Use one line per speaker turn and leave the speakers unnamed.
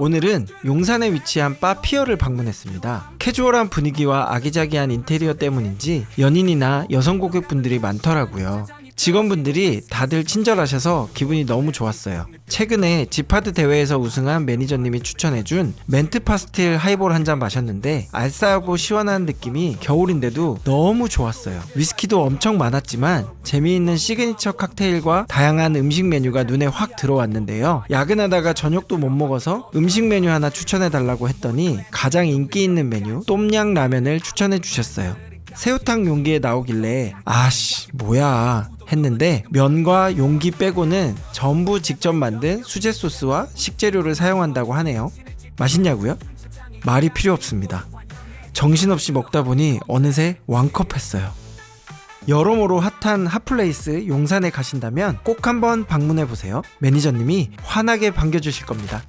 오늘은 용산에 위치한 바 피어를 방문했습니다. 캐주얼한 분위기와 아기자기한 인테리어 때문인지 연인이나 여성 고객분들이 많더라고요. 직원분들이 다들 친절하셔서 기분이 너무 좋았어요. 최근에 지파드 대회에서 우승한 매니저님이 추천해준 멘트 파스틸 하이볼 한 잔 마셨는데 알싸하고 시원한 느낌이 겨울인데도 너무 좋았어요. 위스키도 엄청 많았지만 재미있는 시그니처 칵테일과 다양한 음식 메뉴가 눈에 확 들어왔는데요. 야근하다가 저녁도 못 먹어서 음식 메뉴 하나 추천해 달라고 했더니 가장 인기 있는 메뉴 똠양 라면을 추천해 주셨어요. 새우탕 용기에 나오길래 아씨 뭐야 했는데 면과 용기 빼고는 전부 직접 만든 수제 소스와 식재료를 사용한다고 하네요. 맛있냐고요? 말이 필요 없습니다. 정신없이 먹다 보니 어느새 왕컵 했어요. 여러모로 핫한 핫플레이스 용산에 가신다면 꼭 한번 방문해 보세요. 매니저님이 환하게 반겨주실 겁니다.